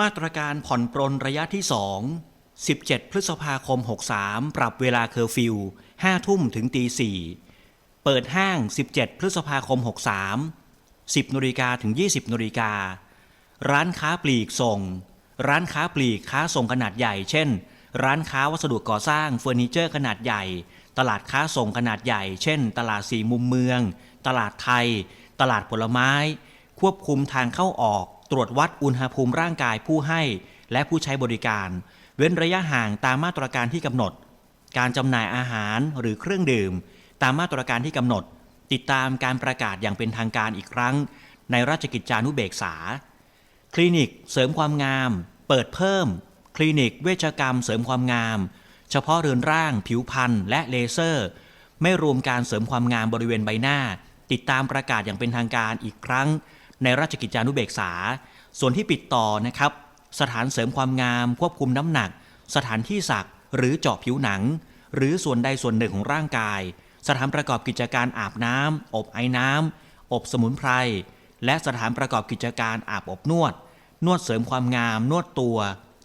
มาตรการผ่อนปรนระยะที่ 2 17 พฤษภาคม 63 ปรับเวลาเคอร์ฟิว5ทุ่มถึงตี4เปิดห้าง 17 พฤษภาคม 63 10นาฬิกาถึง 20นาฬิกา ร้านค้าปลีกส่ง ร้านค้าปลีกค้าส่งขนาดใหญ่ เช่น ร้านค้าวัสดุก่อสร้างเฟอร์นิเจอร์ขนาดใหญ่ ตลาดค้าส่งขนาดใหญ่ เช่น ตลาดสี่มุมเมือง ตลาดไทย ตลาดผลไม้ ควบคุมทางเข้าออก ตรวจวัดอุณหภูมิร่างกายผู้ให้ และผู้ใช้บริการ เว้นระยะห่างตามมาตรการที่กำหนด การจำหน่ายอาหารหรือเครื่องดื่ม ตามมาตรการที่กำหนด ติดตามการประกาศอย่างเป็นทางการอีกครั้ง ในราชกิจจานุเบกษา คลินิกเสริมความงาม เปิดเพิ่ม คลินิกเวชกรรมเสริมความงาม เฉพาะเรือนร่าง ผิวพรรณและเลเซอร์ ไม่รวมการเสริมความงามบริเวณใบหน้า ติดตามประกาศอย่างเป็นทางการอีกครั้ง ในราชกิจจานุเบกษา ส่วนที่ปิดต่อนะครับ สถานเสริมความงามควบคุมน้ำหนัก สถานที่สักหรือเจาะผิวหนัง หรือส่วนใดส่วนหนึ่งของร่างกาย สถานประกอบกิจการอาบน้ำอบไอ้น้ำอบสมุนไพรและสถานประกอบกิจการอาบอบนวด นวดเสริมความงาม นวดตัว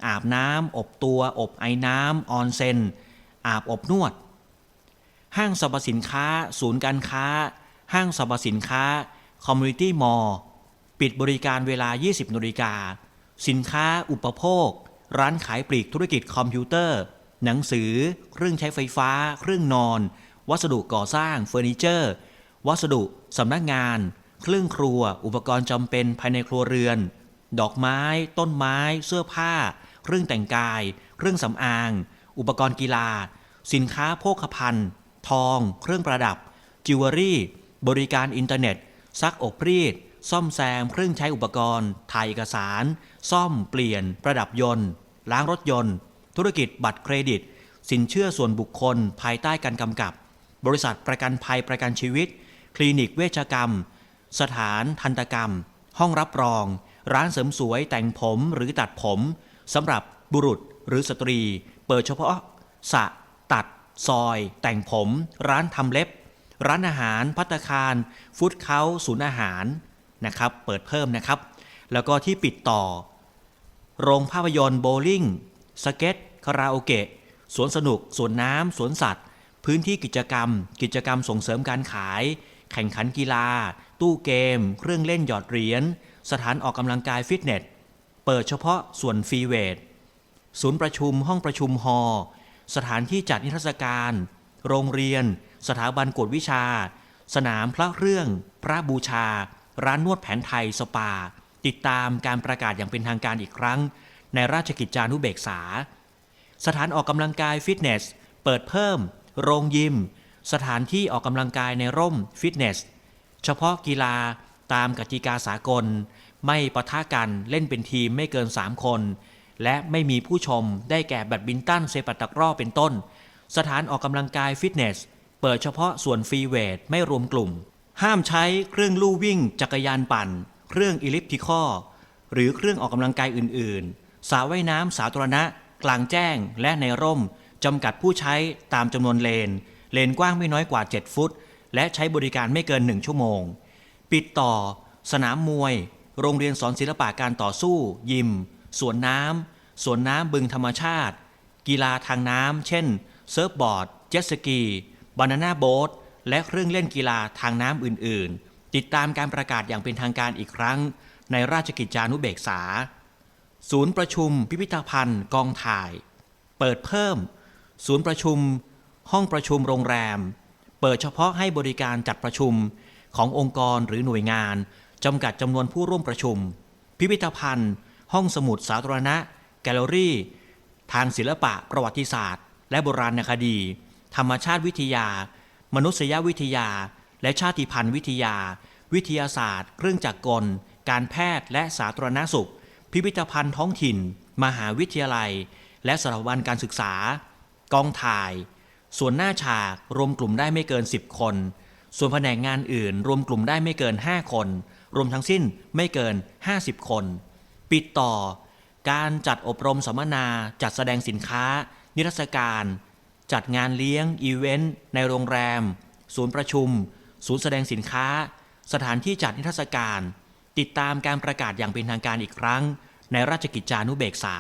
อาบน้ำอบตัว อบไอ้น้ำออนเซนอาบอบนวด ห้างสรรพสินค้า ศูนย์การค้า ห้างสรรพสินค้า คอมมูนิตี้มอลล์ ปิดบริการเวลา 20นาฬิกา สินค้าอุปโภค ร้านขายปลีกธุรกิจคอมพิวเตอร์ หนังสือ เครื่องใช้ไฟฟ้า เครื่องนอน วัสดุก่อสร้างเฟอร์นิเจอร์ วัสดุสำนักงาน เครื่องครัว อุปกรณ์จำเป็นภายในครัวเรือน ดอกไม้ ต้นไม้ เสื้อผ้า เครื่องแต่งกาย เครื่องสำอาง อุปกรณ์กีฬา สินค้าโภคภัณฑ์ ทอง เครื่องประดับ จิวเวลรี่ บริการอินเทอร์เน็ต ซักอบรีด ซ่อมแซมเครื่องใช้อุปกรณ์ ถ่ายเอกสาร ซ่อมเปลี่ยน ประดับยนต์ ล้างรถยนต์ ธุรกิจบัตรเครดิต สินเชื่อส่วนบุคคล ภายใต้การกำกับ บริษัทประกันภัยประกันชีวิต คลินิกเวชกรรม สถานทันตกรรม ห้องรับรอง ร้านเสริมสวยแต่งผมหรือตัดผมสำหรับบุรุษหรือสตรี เปิดเฉพาะสระตัด ซอย แต่งผม ร้านทำเล็บ ร้านอาหารพัตคาร ฟู้ดเคาศูนย์อาหาร นะครับเปิดเพิ่มนะครับ แล้วก็ที่ปิดต่อ โรงภาพยนตร์โบลิ่งสเก็ตคาราโอเกะสวนสนุกสวนน้ำสวนสัตว์ พื้นที่กิจกรรม กิจกรรมส่งเสริมการขาย แข่งขันกีฬา ตู้เกม เครื่องเล่นหยอดเหรียญสถานออกกำลังกายฟิตเนส เปิดเฉพาะส่วนฟรีเวทศูนย์ประชุมห้องประชุมฮอลล์สถานที่จัดนิทรรศการ โรงเรียน สถาบันกวดวิชา สนามพระเครื่อง พระบูชา ร้านนวดแผนไทยสปา ติดตามการประกาศอย่างเป็นทางการอีกครั้ง ในราชกิจจานุเบกษา สถานออกกำลังกายฟิตเนส เปิดเพิ่ม โรงยิม สถานที่ออกกำลังกายในร่มฟิตเนส เฉพาะกีฬาตามกติกาสากล ไม่ปะทะกันเล่นเป็นทีมไม่เกิน 3 คน และไม่มีผู้ชมได้แก่แบดมินตันเซปัตตะกร้อเป็นต้น สถานออกกำลังกายฟิตเนส เปิดเฉพาะส่วนฟรีเวทไม่รวมกลุ่ม ห้ามใช้เครื่องลู่วิ่ง จักรยานปั่น เครื่องอิลิปติคอหรือเครื่องออกกำลังกายอื่น ๆสระว่ายน้ำสาธารณะ กลางแจ้งและในร่มจำกัดผู้ใช้ตามจำนวนเลน เลนกว้างไม่น้อยกว่า 7 ฟุต และใช้บริการไม่เกิน 1 ชั่วโมง ปิดต่อ สนามมวย โรงเรียนสอนศิลปะการต่อสู้ ยิม สวนน้ำสวนน้ำบึงธรรมชาติ กีฬาทางน้ำเช่น เซิร์ฟบอร์ด เจ็ตสกี บานาน่าโบ๊ท และเครื่องเล่นกีฬาทางน้ำอื่น ๆ ติดตามการประกาศอย่างเป็นทางการอีกครั้ง ในราชกิจจานุเบกษา ศูนย์ประชุมพิพิธภัณฑ์กองถ่าย เปิดเพิ่ม ศูนย์ประชุม ห้องประชุมโรงแรม เปิดเฉพาะให้บริการจัดประชุมขององค์กรหรือหน่วยงาน จำกัดจำนวนผู้ร่วมประชุม พิพิธภัณฑ์ ห้องสมุดสาธารณะ แกลเลอรี่ ทางศิลปะประวัติศาสตร์ และโบราณคดี ธรรมชาติวิทยา มนุษยวิทยา และชาติพันธุ์วิทยา วิทยาศาสตร์ เครื่องจักรกล การแพทย์และสาธารณสุข พิพิธภัณฑ์ท้องถิ่น มหาวิทยาลัย และสถาบันการศึกษา กองถ่าย ส่วนหน้าฉากรวมกลุ่มได้ไม่เกิน 10 คน ส่วนแผนกงานอื่น รวมกลุ่มได้ไม่เกิน 5 คน รวมทั้งสิ้นไม่เกิน 50 คน ปิดต่อ การจัดอบรมสัมมนา จัดแสดงสินค้า นิทรรศการ จัดงานเลี้ยง อีเวนต์ ในโรงแรม ศูนย์ประชุม ศูนย์แสดงสินค้า สถานที่จัดนิทรรศการ ติดตามการประกาศอย่างเป็นทางการอีกครั้ง ในราชกิจจานุเบกษา